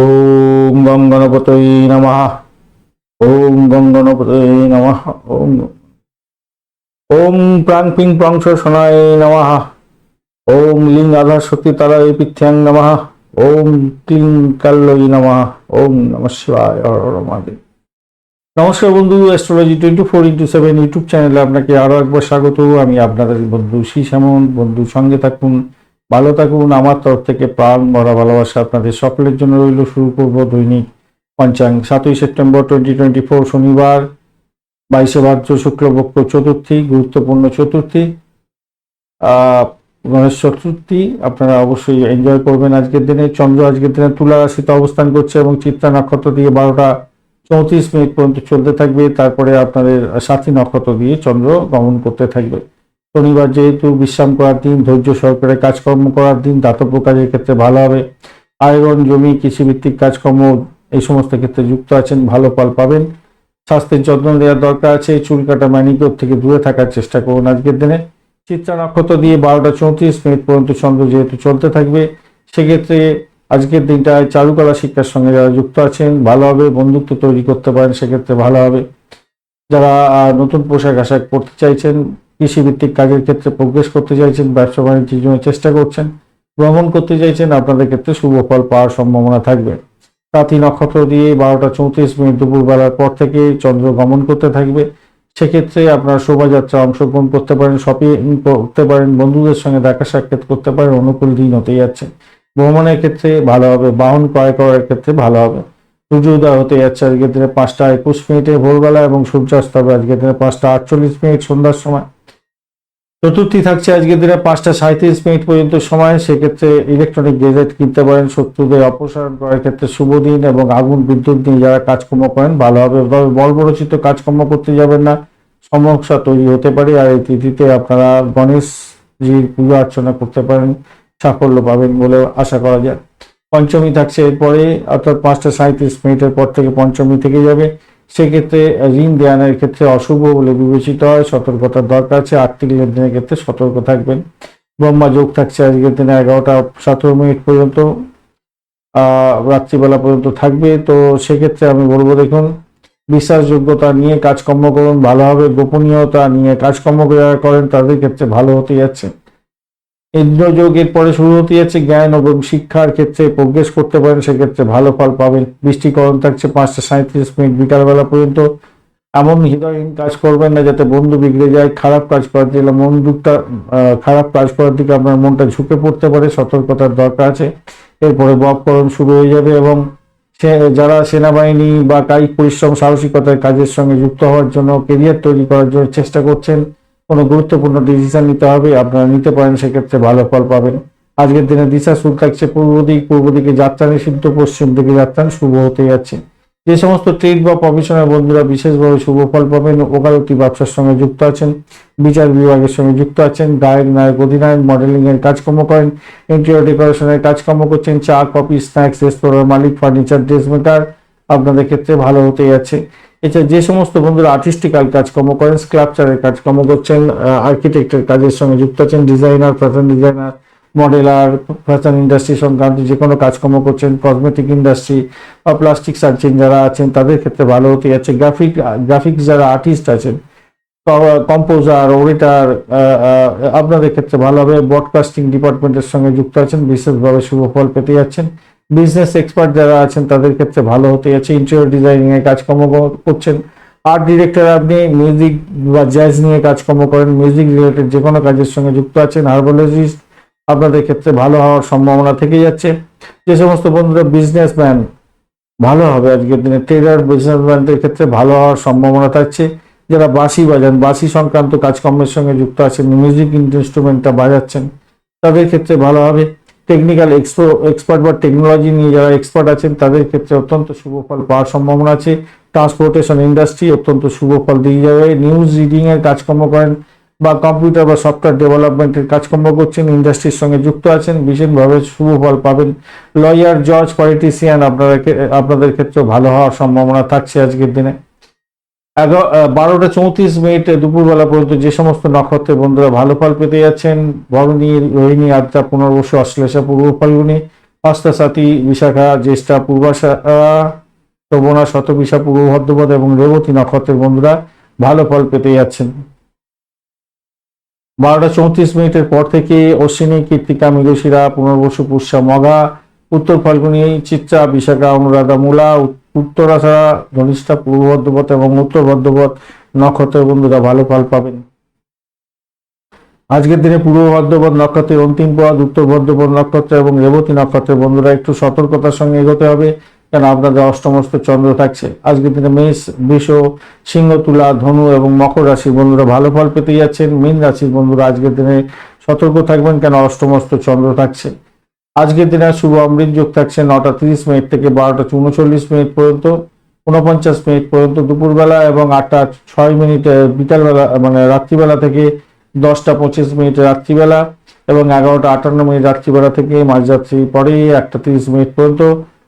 ওম গং গণপতই নমঃ। ওম গং গণপতই নমঃ। ওম ওম প্রাং পিং প্রংশ সোনায় নমঃ। ওম লিং আধার শক্তি তারায় পিথ্যাং নমঃ। ওম ক্লিং কাল্লই নমঃ। ওম নমঃ শিবায় নমস্কার বন্ধু astrology twenty four into seven YouTube চ্যানেলে আপনাকে আরও একবার স্বাগত। আমি আপনাদের বন্ধু শ্রী সামন বন্ধু সঙ্গে থাকুন। ভালো থাকুন, আমার তরফ থেকে প্রাণ ভরা ভালোবাসা আপনাদের সকলের জন্য রইল শুরু করব দৈনিক পঞ্চাং সাতই সেপ্টেম্বর টোয়েন্টি টোয়েন্টি ফোর শনিবার, বাইশে ভাদ্র শুক্লপক্ষ চতুর্থী, গুরুত্বপূর্ণ চতুর্থী গণেশ চতুর্থী, আপনারা অবশ্যই এনজয় করবেন আজকের দিনে। চন্দ্র আজকের দিনে তুলা রাশিতে অবস্থান করছে এবং চিত্রা নক্ষত্র দিয়ে বারোটা চৌত্রিশ মিনিট পর্যন্ত চলতে থাকবে। তারপরে আপনাদের সাথী নক্ষত্র দিয়ে চন্দ্র গমন করতে থাকবে। শনিবার যেহেতু বিশ্রাম করার দিন, ধৈর্য সহকারে কাজকর্ম করার দিন দাতব্য কাজের ক্ষেত্রে ভালো হবে। আয়রন, জমি, কৃষিভিত্তিক কাজকর্ম এই সমস্ত ক্ষেত্রে যুক্ত আছেন, ভালো ফল পাবেন। স্বাস্থ্যের যত্ন দেওয়ার দরকার আছে, চুল কাটা ম্যানিকিওর থেকে দূরে থাকার চেষ্টা করুন আজকের দিনে। চিত্রা নক্ষত্র দিয়ে বারোটা চৌত্রিশ মিনিট পর্যন্ত চন্দ্র যেহেতু চলতে থাকবে, সেক্ষেত্রে আজকের দিনটায় চারুকলা শিক্ষার সঙ্গে যারা যুক্ত আছেন, ভালো হবে, বন্ধুত্ব তৈরি করতে পারেন, সেক্ষেত্রে ভালো হবে। যারা নতুন পোশাক আশাক পড়তে চাইছেন কৃষিভিত্তিক কাজের ক্ষেত্রে প্রোগ্রেস করতে চাইছেন, ব্যবসা বাণিজ্যের জন্য চেষ্টা করছেন, ভ্রমণ করতে চাইছেন, আপনাদের ক্ষেত্রে শুভ ফল পাওয়ার সম্ভাবনা থাকবে। রাতি নক্ষত্র দিয়ে বারোটা চৌত্রিশ মিনিট দুপুরবেলার পর থেকে চন্দ্র গমন করতে থাকবে। সেক্ষেত্রে আপনারা শোভাযাত্রা অংশগ্রহণ করতে পারেন শপিং করতে পারেন, বন্ধুদের সঙ্গে দেখা সাক্ষাৎ করতে পারেন, অনুকূল দিন হতে যাচ্ছে। ভ্রমণের ক্ষেত্রে ভালো হবে, বাহন ক্রয় করার ক্ষেত্রে ভালো হবে। সূর্যোদয় হতে যাচ্ছে, আজকের দিনে পাঁচটা একুশ মিনিটে ভোরবেলা এবং সূর্যাস্ত হবে, আজকের দিনে পাঁচটা আটচল্লিশ মিনিট সন্ধ্যার সময়। চতুর্থী থাকছে আজকের দিনে পাঁচটা সাঁত্রিশ মিনিট পর্যন্ত সময়, সেক্ষেত্রে ইলেকট্রনিক গেজেট কিনতে পারেন, শত্রুদের অপসারণ করার ক্ষেত্রে শুভ দিন এবং আগুন বিদ্যুৎ নিয়ে যারা কাজকর্ম করেন ভালো হবে তবে বর্বরচিত কাজকর্ম করতে যাবেন না। সমস্যা তৈরি হতে পারে আর এই তিথিতে আপনারা গণেশজির পুজো অর্চনা করতে পারেন, সাফল্য পাবেন বলে আশা করা যায়। পঞ্চমী থাকছে এরপরে, অর্থাৎ পাঁচটা সাঁত্রিশ মিনিটের পর থেকে পঞ্চমী থেকে যাবে। সেক্ষেত্রে ঋণ দেওয়ানোর ক্ষেত্রে অশুভ বলে বিবেচিত হয়, সতর্কতার দরকার আছে, আর্থিক লেনদেনের ক্ষেত্রে সতর্ক থাকবেন। ব্রহ্মা যোগ থাকছে আজকের দিনে এগারোটা সতেরো মিনিট পর্যন্ত রাত্রিবেলা পর্যন্ত থাকবে। তো সেক্ষেত্রে আমি বলব দেখুন, বিশ্বাসযোগ্যতা নিয়ে কাজকর্ম করুন, ভালো হবে। গোপনীয়তা নিয়ে কাজকর্ম যারা করেন, তাদের ক্ষেত্রে ভালো হতে যাচ্ছে। ইন্দ্রযোগের পরে শুরু হতে যাচ্ছে জ্ঞান এবং শিক্ষার ক্ষেত্রে প্রোগ্রেস করতে পারেন সেক্ষেত্রে ভালো ফল পাবেন। বৃষ্টিকরণ থাকছে পাঁচটা সাঁত্রিশ মিনিট বিকালবেলা পর্যন্ত। এমন হৃদয়হীন কাজ করবেন না যাতে বন্ধু বিগড়ে যায় খারাপ কাজ করার দিকে মন আহ, খারাপ কাজ করার দিকে আপনার মনটা ঝুঁকে পড়তে পারে সতর্কতার দরকার আছে। এরপরে বপকরণ শুরু হয়ে যাবে এবং সে যারা সেনাবাহিনী বা কায়িক পরিশ্রম সাহসিকতার কাজের সঙ্গে যুক্ত হওয়ার জন্য কেরিয়ার তৈরি করার জন্য চেষ্টা করছেন কোনো গুরুত্বপূর্ণ ডিসিশন নিতে হবে, আপনারা নিতে পারেন, সেক্ষেত্রে ভালো ফল পাবেন। আজকের দিনে দিশা সুর থাকছে পূর্ব দিক, পূর্ব দিকে যাত্রা নিষিদ্ধ, পশ্চিম দিকে যাত্রা শুভ হতে যাচ্ছে। যে সমস্ত ট্রেড বা প্রফেশনাল বন্ধুরা বিশেষভাবে শুভ ফল পাবেন, ওকালতি ব্যবসার সঙ্গে যুক্ত আছেন, বিচার বিভাগের সঙ্গে যুক্ত আছেন, গায়ক, নায়ক, অধিনায়ক মডেলিং এর কাজকর্ম করেন ইন্টেরিয়র ডেকোরেশনের কাজকর্ম করছেন, চা, কফি স্ন্যাক্স রেস্তোরাঁর মালিক ফার্নিচার ড্রেস মেকার আপনাদের ক্ষেত্রে ভালো হতে যাচ্ছে। এছাড়া যে সমস্ত বন্ধুরা আর্টিস্টিক্যাল কাজকর্ম করেন স্ক্লাপচারের কাজকর্ম করছেন আর্কিটেক্টের কাজের সঙ্গে যুক্ত আছেন designer fashion designer modeler fashion industry সংক্রান্ত যে কোনো কাজকর্ম করছেন কসমেটিক ইন্ডাস্ট্রি বা প্লাস্টিক সার্জন যারা আছেন, তাদের ক্ষেত্রে ভালো হতে যাচ্ছে। গ্রাফিক গ্রাফিক্স যারা আর্টিস্ট আছেন কম্পোজার ওরিটার আপনাদের ক্ষেত্রে ভালো হবে। ব্রডকাস্টিং ডিপার্টমেন্টের সঙ্গে যুক্ত আছেন, বিশেষভাবে শুভ ফল পেতে যাচ্ছেন। বিজনেস এক্সপার্ট যারা আছেন, তাদের ক্ষেত্রে ভালো হতে যাচ্ছে। ইন্টেরিয়র ডিজাইনিং এর কাজকর্ম করছেন। আর্ট ডিরেক্টর আপনি মিউজিক বা জ্যাজ নিয়ে কাজকর্ম করেন মিউজিক রিলেটেড যে কোনো কাজের সঙ্গে যুক্ত আছেন হার্বোলজিস্ট আপনাদের ক্ষেত্রে ভালো হওয়ার সম্ভাবনা থেকে যাচ্ছে। যে সমস্ত বন্ধুরা বিজনেসম্যান ভালো হবে আজকের দিনে। ট্রেডার বিজনেসম্যানদের ক্ষেত্রে ভালো হওয়ার সম্ভাবনা থাকছে। যারা বাঁশি বাজান, বাঁশি সংক্রান্ত কাজকর্মের সঙ্গে যুক্ত আছেন মিউজিক ইনস্ট্রুমেন্টটা বাজাচ্ছেন, তাদের ক্ষেত্রে ভালো হবে। টেকনিক্যাল এক্সপার্ট বা টেকনোলজি নিয়ে যারা এক্সপার্ট আছেন, তাদের ক্ষেত্রে অত্যন্ত শুভ ফল পাওয়ার সম্ভাবনা আছে। ট্রান্সপোর্টেশন ইন্ডাস্ট্রি অত্যন্ত শুভ ফল দিয়ে যাবে নিউজ রিডিং এর কাজকর্ম করেন বা কম্পিউটার বা সফটওয়্যার ডেভেলপমেন্টের কাজকর্ম করছেন ইন্ডাস্ট্রির সঙ্গে যুক্ত আছেন, বিশেষভাবে শুভ ফল পাবেন। লয়ার জজ পলিটিশিয়ান আপনারা আপনাদের ক্ষেত্রে ভালো হওয়ার সম্ভাবনা থাকছে আজকের দিনে। বারোটা চৌত্রিশ মিনিট দুপুরবেলা পর্যন্ত যে সমস্ত নক্ষত্রের বন্ধুরা ভালো ফল পেতে যাচ্ছেন ভরণী রোহিণী, আদ্রা, পুনর্বসু, অশ্লেষা, পূর্ব ফাল্গুনি হস্তা সাথী, বিশাখা, জ্যেষ্ঠা, পূর্বাশা শ্রবণা শতবিশা, পূর্ব ভদ্রপদ এবং রেবতী নক্ষত্রের বন্ধুরা ভালো ফল পেতে যাচ্ছেন। বারোটা চৌত্রিশ মিনিটের পর থেকে অশ্বিনী, কীর্তিকা, মৃগশিরা, পুনর্বসু, পুষ্যা, মগা, উত্তর ফাল্গুনী, চিত্রা, বিশাখা, অনুরাধা, মূলা উত- উত্তরাষাঢ়া ধনিষ্ঠা, পূর্ব ভদ্রপথ এবং উত্তর ভদ্রপথ নক্ষত্রের বন্ধুরা ভালো ফল পাবেন। আজকের দিনে পূর্ব ভদ্রপদ নক্ষত্রের অন্তিম পদ উত্তর ভদ্রপদ নক্ষত্র এবং রেবতী নক্ষত্রের বন্ধুরা একটু সতর্কতার সঙ্গে এগোতে হবে, কেন আপনাদের অষ্টমস্ত চন্দ্র থাকছে। আজকের দিনে মেষ, বৃষ, সিংহ, তুলা, ধনু এবং মকর রাশির বন্ধুরা ভালো ফল পেতে যাচ্ছেন। মীন রাশির বন্ধুরা আজকের দিনে সতর্ক থাকবেন, কেন অষ্টমস্ত চন্দ্র থাকছে। আজকের দিনে শুভ অমৃত যোগ থাকছে নটা তিরিশ মিনিট থেকে বারোটা উনচল্লিশ মিনিট পর্যন্ত, উনপঞ্চাশ মিনিট পর্যন্ত দুপুরবেলা এবং আটটা ছয় মিনিট বিকালবেলা মানে রাত্রিবেলা থেকে দশটা পঁচিশ মিনিট রাত্রিবেলা এবং এগারোটা আটান্ন মিনিট রাত্রিবেলা থেকে মাঝরাত্রি পরে একটা তিরিশ মিনিট পর্যন্ত,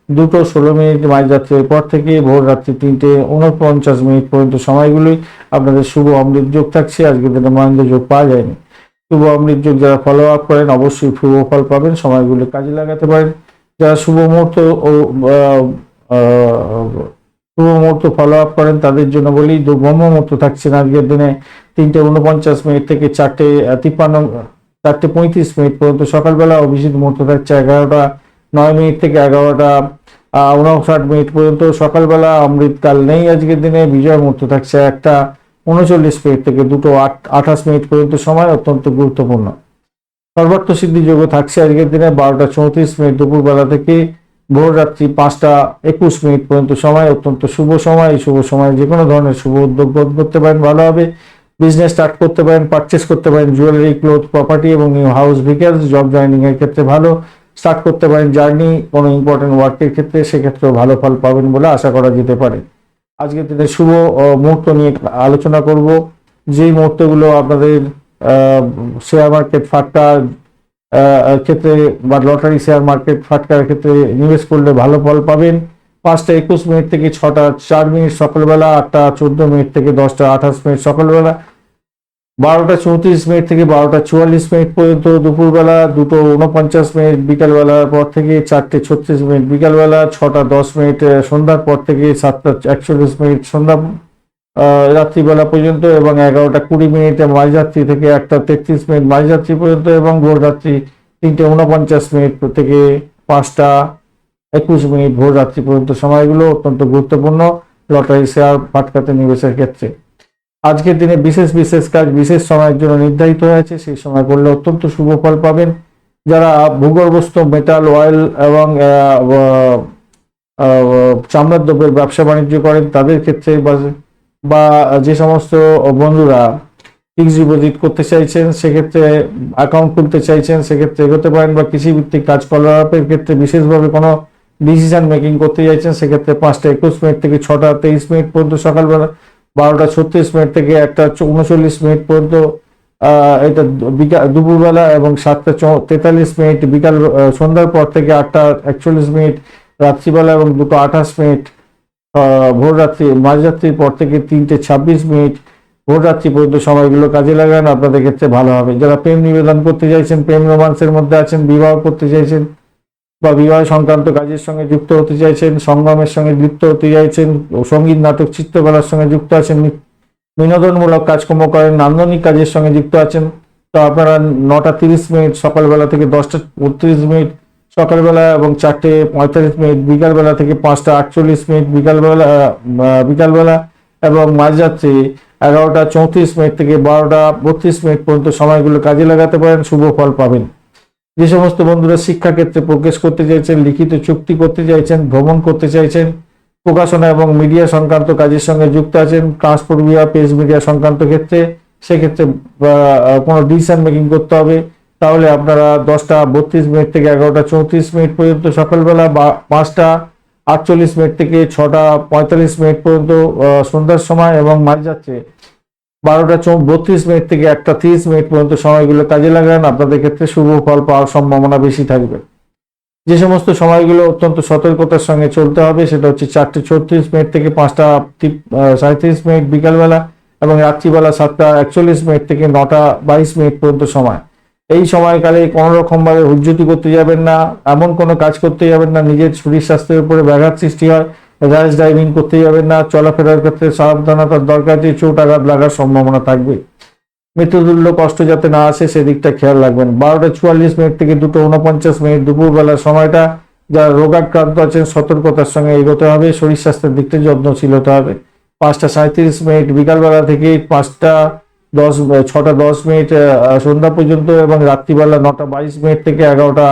দুটো ষোলো মিনিট মাঝরাত্রির পর থেকে ভোর রাত্রি তিনটে উনপঞ্চাশ মিনিট পর্যন্ত সময়গুলি আপনাদের শুভ অমৃত যোগ থাকছে। আজকের দিনে মহেন্দ্র যোগ পাওয়া যায়নি। শুভ অমৃত যোগ যারা ফলো আপ করেন, অবশ্যই শুভ ফল পাবেন, সময়গুলো কাজে লাগাতে পারেন। যারা শুভ মুহূর্ত ও শুভ মুহূর্ত ফলো আপ করেন, তাদের জন্য বলি ব্রহ্ম মুহূর্ত থাকছেন আজকের দিনে। তিনটে উনপঞ্চাশ মিনিট থেকে চারটে তিপ্পান্ন, চারটে পঁয়ত্রিশ মিনিট পর্যন্ত সকালবেলা অভিজিৎ মুহূর্ত থাকছে এগারোটা, নয় মিনিট থেকে এগারোটা উনষাট মিনিট পর্যন্ত সকালবেলা অমৃতকাল নেই আজকের দিনে, বিজয় মুহূর্ত থাকছে একটা। উনচল্লিশ মিনিট থেকে দুটো আট, আঠাশ মিনিট পর্যন্ত সময় অত্যন্ত গুরুত্বপূর্ণ। সর্বার্থ সিদ্ধি যোগ থাকছে আজকের দিনে বারোটা চৌত্রিশ মিনিট দুপুরবেলা থেকে ভোর রাত্রি পাঁচটা একুশ মিনিট পর্যন্ত সময়, অত্যন্ত শুভ সময়। এই শুভ সময়ে যে কোনো ধরনের শুভ উদ্যোগ গ্রহণ করতে পারেন, ভালো হবে। বিজনেস স্টার্ট করতে পারেন পারচেস করতে পারেন জুয়েলারি ক্লোথ প্রপার্টি এবং new house vehicles job joining এর ক্ষেত্রে ভালো। স্টার্ট করতে পারেন জার্নি কোনো ইম্পর্টেন্ট ওয়ার্কের ক্ষেত্রে সেক্ষেত্রেও ভালো ফল পাবেন বলে আশা করা যেতে পারে। আজকের তাদের শুভ মুহূর্ত নিয়ে আলোচনা করব। যেই মুহূর্তগুলো আপনাদের শেয়ার মার্কেট ফাটকার ক্ষেত্রে বা লটারি শেয়ার মার্কেট ফাটকার ক্ষেত্রে নিবেশ করলে ভালো ফল পাবেন। পাঁচটা একুশ মিনিট থেকে ছটা চার মিনিট সকালবেলা, আটটা চোদ্দ মিনিট থেকে দশটা আঠাশ মিনিট সকালবেলা। বারোটা চৌত্রিশ মিনিট থেকে বারোটা চুয়াল্লিশ মিনিট পর্যন্ত দুপুরবেলা দুটো উনপঞ্চাশ মিনিট বিকালবেলার পর থেকে চারটে ছত্রিশ মিনিট বিকালবেলা, ছটা দশ মিনিট সন্ধ্যার পর থেকে সাতটা একচল্লিশ মিনিট সন্ধ্যা রাত্রিবেলা পর্যন্ত এবং এগারোটা কুড়ি মিনিটে মাঝরাত্রি থেকে একটা তেত্রিশ মিনিট মাঝরাত্রি পর্যন্ত এবং ভোর রাত্রি তিনটে উনপঞ্চাশ মিনিট থেকে পাঁচটা একুশ মিনিট ভোর রাত্রি পর্যন্ত। সময়গুলো অত্যন্ত গুরুত্বপূর্ণ। লটারি শেয়ার ফাটকাতে নিবেশের ক্ষেত্রে। আজকের দিনে বিশেষ বিশেষ কাজ, বিশেষ সময়ের জন্য নির্ধারিত হয়েছে। সেই সময় করলে অত্যন্ত শুভ ফল পাবেন। যারা ভূগর্ভস্থ মেটাল অয়েল এবং চামড়ার দ্রব্যের ব্যবসা বাণিজ্য করেন, তাদের ক্ষেত্রে বা- যে সমস্ত বন্ধুরা ফিক্সড ডিপোজিট করতে চাইছেন, সেক্ষেত্রে অ্যাকাউন্ট খুলতে চাইছেন, সেক্ষেত্রে এগোতে পারেন বা কৃষিভিত্তিক কাজকলাপের ক্ষেত্রে বিশেষভাবে কোনো ডিসিশন মেকিং করতে চাইছেন, সেক্ষেত্রে পাঁচটা একুশ মিনিট থেকে ছটা তেইশ মিনিট পর্যন্ত সকালবেলা বারোটা ছত্রিশ মিনিট থেকে একটা উনচল্লিশ মিনিট পর্যন্ত এটা বিকাল দুপুরবেলা এবং সাতটা তেতাল্লিশ মিনিট বিকাল সন্ধ্যার পর থেকে আটটা একচল্লিশ মিনিট, রাত্রিবেলা এবং দুটো আঠাশ মিনিট ভোর রাত্রি মাঝরাত্রির পর থেকে তিনটে ছাব্বিশ মিনিট ভোর রাত্রি পর্যন্ত সময়গুলো কাজে লাগান। আপনাদের ক্ষেত্রে ভালো হবে। যারা প্রেম নিবেদন করতে চাইছেন, প্রেম রোমান্সের মধ্যে আছেন, বিবাহ করতে চাইছেন বা বিবাহ সংক্রান্ত কাজের সঙ্গে যুক্ত হতে চাইছেন সংগ্রামের সঙ্গে যুক্ত হতে চাইছেন, সংগীত, নাটক, চিত্রকলার সঙ্গে যুক্ত আছেন বিনোদনমূলক কাজকর্ম করেন, নান্দনিক কাজের সঙ্গে যুক্ত আছেন। তো আপনারা নটা তিরিশ মিনিট সকালবেলা থেকে দশটা বত্রিশ মিনিট সকালবেলা এবং চারটে পঁয়তাল্লিশ মিনিট বিকালবেলা থেকে পাঁচটা আটচল্লিশ মিনিট বিকালবেলা বিকালবেলা এবং মাঝরাত্রি এগারোটা চৌত্রিশ মিনিট থেকে বারোটা বত্রিশ মিনিট পর্যন্ত সময়গুলো কাজে লাগাতে পারেন, শুভ ফল পাবেন। যে সমস্ত বন্ধুরা শিক্ষাক্ষেত্রে প্রোগ্রেস করতে চাইছেন, লিখিত চুক্তি করতে চাইছেন, ভ্রমণ করতে চাইছেন, প্রকাশনা এবং মিডিয়া সংক্রান্ত কাজের সঙ্গে যুক্ত আছেন ট্রান্সপোর্ট মিডিয়া পেজ মিডিয়া সংক্রান্ত ক্ষেত্রে, সেক্ষেত্রে কোনো ডিসিশন মেকিং করতে হবে, তাহলে আপনারা দশটা বত্রিশ মিনিট থেকে এগারোটা চৌত্রিশ মিনিট পর্যন্ত সকালবেলা বা, পাঁচটা আটচল্লিশ মিনিট থেকে ছটা পঁয়তাল্লিশ মিনিট পর্যন্ত সন্ধ্যার সময় এবং মাঝরাত্রে বারোটা বত্রিশ মিনিট থেকে একটা তিরিশ মিনিট পর্যন্ত সময়গুলো কাজে লাগান আপনাদের ক্ষেত্রে শুভ ফল পাওয়ার সম্ভাবনা বেশি থাকবে। যে সমস্ত সময়গুলো অত্যন্ত সতর্কতার সঙ্গে চলতে হবে, সেটা হচ্ছে চারটে ছত্রিশ মিনিট থেকে পাঁচটা সাঁইত্রিশ মিনিট বিকালবেলা এবং রাত্রিবেলা সাতটা একচল্লিশ মিনিট থেকে নটা বাইশ মিনিট পর্যন্ত সময়। এই সময়কালে কোনো রকমভাবে হুজ্জুতি করতে যাবেন না, এমন কোনো কাজ করতে যাবেন না, নিজের শরীর স্বাস্থ্যের উপরে ব্যাঘাত সৃষ্টি হয়। র্যাশ ড্রাইভিং করতে যাবেন না, চলাফেরার ক্ষেত্রে সাবধানতার দরকার, যে চোট আঘাত লাগার সম্ভাবনা থাকবে। মৃত্যুতুল্য কষ্ট যাতে না আসে, সেদিকটা খেয়াল রাখবেন। বারোটা চুয়াল্লিশ মিনিট থেকে দুটো উনপঞ্চাশ মিনিট দুপুরবেলার সময়টা, যারা রোগাক্রান্ত আছেন, সতর্কতার সঙ্গে এগোতে হবে, শরীর স্বাস্থ্যের দিকটা যত্নশীল হতে হবে। পাঁচটা সাঁত্রিশ মিনিট বিকালবেলা থেকে পাঁচটা দশ, ছটা দশ মিনিট সন্ধ্যা পর্যন্ত এবং রাত্রিবেলা নটা বাইশ মিনিট থেকে এগারোটা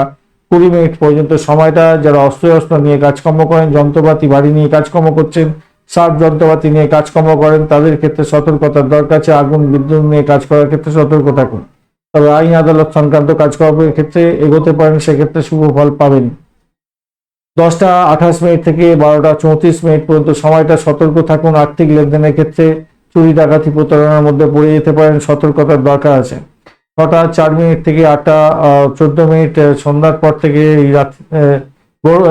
কুড়ি মিনিট পর্যন্ত সময়টা যারা অস্ত্র অস্ত্র নিয়ে কাজকর্ম করেন, যন্ত্রপাতি, বাড়ি নিয়ে কাজকর্ম করছেন, সার যন্ত্রপাতি নিয়ে কাজকর্ম করেন, তাদের ক্ষেত্রে সতর্কতার দরকার আছে, আগুন, বিদ্যুৎ নিয়ে কাজ করার ক্ষেত্রে সতর্ক থাকুন। তবে আইন আদালত সংক্রান্ত কাজকর্মের ক্ষেত্রে এগোতে পারেন, সেক্ষেত্রে শুভ ফল পাবেন। দশটা আঠাশ মিনিট থেকে বারোটা চৌত্রিশ মিনিট পর্যন্ত সময়টা সতর্ক থাকুন, আর্থিক লেনদেনের ক্ষেত্রে চুরি, ডাকাতি প্রতারণার মধ্যে পড়ে যেতে পারেন, সতর্কতার দরকার আছে। ছটা চার মিনিট থেকে আটটা চোদ্দ মিনিট সন্ধ্যার পর থেকে এই রাত আহ,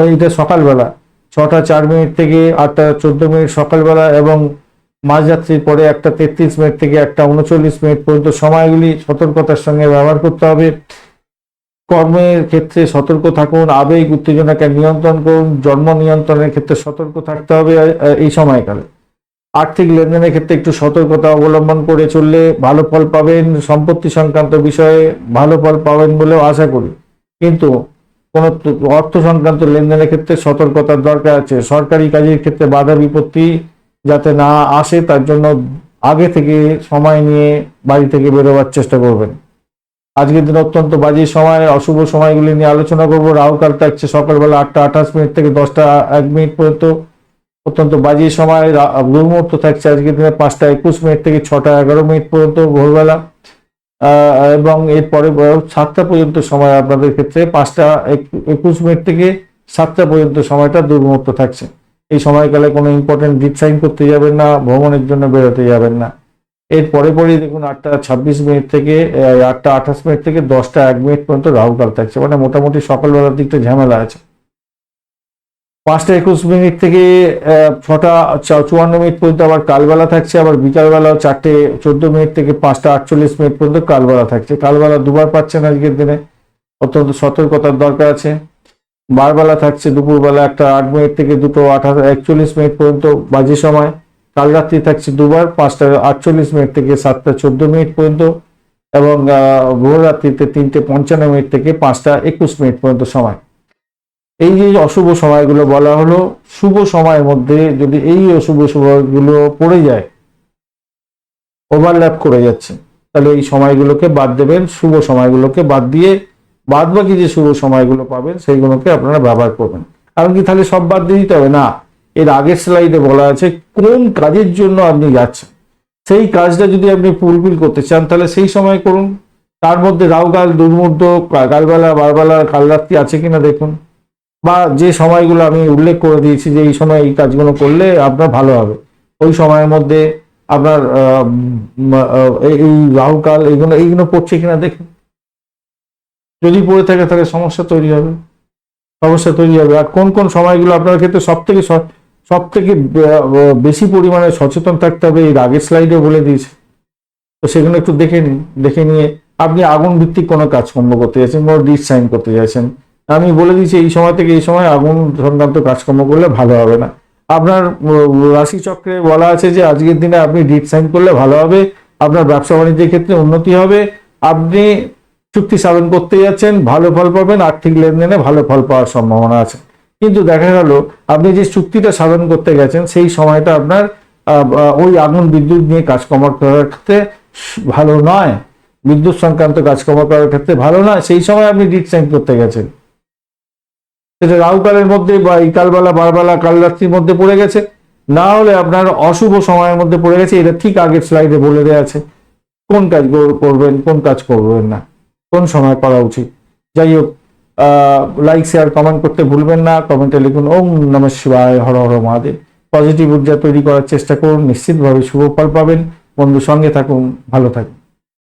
এইটা সকালবেলা ছটা চার মিনিট থেকে আটটা চোদ্দ মিনিট সকালবেলা এবং মাঝরাত্রির পরে একটা তেত্রিশ মিনিট থেকে একটা উনচল্লিশ মিনিট পর্যন্ত সময়গুলি সতর্কতার সঙ্গে ব্যবহার করতে হবে। কর্মের ক্ষেত্রে সতর্ক থাকুন আবেগ উত্তেজনাকে নিয়ন্ত্রণ করুন জন্ম নিয়ন্ত্রণের ক্ষেত্রে সতর্ক থাকতে হবে এই সময়কালে। আর্থিক লেনদেনের ক্ষেত্রে একটু সতর্কতা অবলম্বন করে চললে ভালো ফল পাবেন, সম্পত্তি সংক্রান্ত বিষয়ে ভালো ফল পাবেন বলেও আশা করি। কিন্তু কোনো অর্থ সংক্রান্ত লেনদেনের ক্ষেত্রে সতর্কতার দরকার আছে। সরকারি কাজের ক্ষেত্রে বাধা বিপত্তি যাতে না আসে, তার জন্য আগে থেকে সময় নিয়ে বাড়ি থেকে বেরোবার চেষ্টা করবেন। আজকের দিন অত্যন্ত বাজে সময়, অশুভ সময়গুলি নিয়ে আলোচনা করব। রাহুকাল থাকছে সকালবেলা আটটা আঠাশ মিনিট থেকে দশটা এক মিনিট পর্যন্ত। অত্যন্ত বাজে সময় দুর্মুহূর্ত থাকছে আজকের দিনে পাঁচটা একুশ মিনিট থেকে ছটা এগারো মিনিট পর্যন্ত ভোরবেলা। এবং এরপরে সাতটা পর্যন্ত সময় আপনাদের ক্ষেত্রে পাঁচটা একুশ মিনিট থেকে সাতটা পর্যন্ত সময়টা দুর্মুহূর্ত থাকছে। এই সময়কালে কোনো ইম্পর্টেন্ট ডিট সাইন করতে যাবেন না, ভ্রমণের জন্য বেরোতে যাবেন না। এর পরে পরেই দেখুন আটটা ছাব্বিশ মিনিট থেকে আটটা আঠাশ মিনিট থেকে দশটা এক মিনিট পর্যন্ত রাহুকাল থাকছে। মানে মোটামুটি সকালবেলার দিকটা ঝামেলা আছে। পাঁচটা একুশ মিনিট থেকে ছটা চুয়ান্ন মিনিট পর্যন্ত আবার কালবেলা থাকছে, আবার বিকালবেলা চারটে, চোদ্দ মিনিট থেকে পাঁচটা, আটচল্লিশ মিনিট পর্যন্ত কালবেলা থাকছে। কালবেলা দুবার পাচ্ছেন আজকের দিনে, অত্যন্ত সতর্কতার দরকার আছে। বারবেলা থাকছে দুপুরবেলা একটা আট মিনিট থেকে দুটো আঠাশ একচল্লিশ মিনিট পর্যন্ত বাজে সময়। কাল রাত্রি থাকছে দুবার, পাঁচটা আটচল্লিশ মিনিট থেকে সাতটা চোদ্দ মিনিট পর্যন্ত এবং ভোর রাত্রিতে তিনটে পঞ্চান্ন মিনিট থেকে পাঁচটা একুশ মিনিট পর্যন্ত সময়। এই যে অশুভ সময়গুলো বলা হলো, শুভ সময়ের মধ্যে যদি এই অশুভ সময়গুলো পড়ে যায় ওভারল্যাপ করে যাচ্ছে, তাহলে এই সময়গুলোকে বাদ দেবেন, শুভ সময়গুলোকে বাদ দিয়ে বাদ বাকি যে শুভ সময়গুলো পাবেন, সেইগুলোকে আপনারা ব্যবহার করবেন। কারণ কি তাহলে সব বাদ দিয়ে দিতে হবে? না, এর আগের স্লাইডে বলা আছে কোন কাজের জন্য আপনি যাচ্ছেন। সেই কাজটা যদি আপনি ফুলফিল করতে চান, তাহলে সেই সময় করুন। তার মধ্যে রাহুকাল, দুর্মুহূর্ত কালবেলা বারবেলা কাল রাত্রি আছে কিনা দেখুন। বা যে সময়গুলো আমি উল্লেখ করে দিয়েছি যে এই সময় এই কাজগুলো করলে আপনার ভালো হবে। ওই সময়ের মধ্যে আপনার এই রাহুকাল এইগুলো এইগুলো পড়ছে কিনা দেখুন। যদি পড়ে থাকে তাহলে সমস্যা তৈরি হবে। সমস্যা তৈরি হবে। আর কোন কোন সময়গুলো আপনার ক্ষেত্রে সব থেকে সব থেকে বেশি পরিমাণে সচেতন থাকতে হবে এই আগের স্লাইডে বলে দিয়েছে। তো সেগুলো একটু দেখে নিন, দেখে নিয়ে আপনি আগুন ভিত্তিক কোনো কাজকর্ম করতে যাচ্ছেন কোনো ডিস সাইন করতে যাচ্ছেন। আমি বলে দিয়েছি এই সময় থেকে এই সময় আগুন সংক্রান্ত কাজকর্ম করলে ভালো হবে না। আপনার উম, রাশি চক্রে বলা আছে যে আজকের দিনে আপনি ডিট সাইন করলে ভালো হবে আপনার ব্যবসা বাণিজ্যের ক্ষেত্রে উন্নতি হবে আপনি চুক্তি সাধন করতে যাচ্ছেন ভালো ফল পাবেন আর্থিক লেনদেনে ভালো ফল পাওয়ার সম্ভাবনা আছে। কিন্তু দেখা গেল আপনি যে চুক্তিটা সাধন করতে গেছেন সেই সময়টা আপনার ওই আগুন বিদ্যুৎ নিয়ে কাজকর্ম করার ক্ষেত্রে ভালো নয়। বিদ্যুৎ সংক্রান্ত কাজকর্ম করার ক্ষেত্রে ভালো নয়। সেই সময় আপনি ডিট সাইন করতে গেছেন। সেটা রাহুকালের মধ্যে বা এই কালবেলা, বারবেলা কাল রাত্রির মধ্যে পড়ে গেছে। না হলে আপনার অশুভ সময়ের মধ্যে পড়ে গেছে। এটা ঠিক আগের স্লাইডে বলে দেওয়া আছে। কোন কাজ করবেন, কোন কাজ করবেন না। কোন সময় করা উচিত? যাই হোক লাইক শেয়ার কমেন্ট করতে ভুলবেন না। কমেন্টে লিখুন, ওম নম শিবায়, হর হর মহাদেব। পজিটিভ ঊর্জা তৈরি করার চেষ্টা করুন। নিশ্চিতভাবে শুভ ফল পাবেন। বন্ধু সঙ্গে থাকুন, ভালো থাকুন।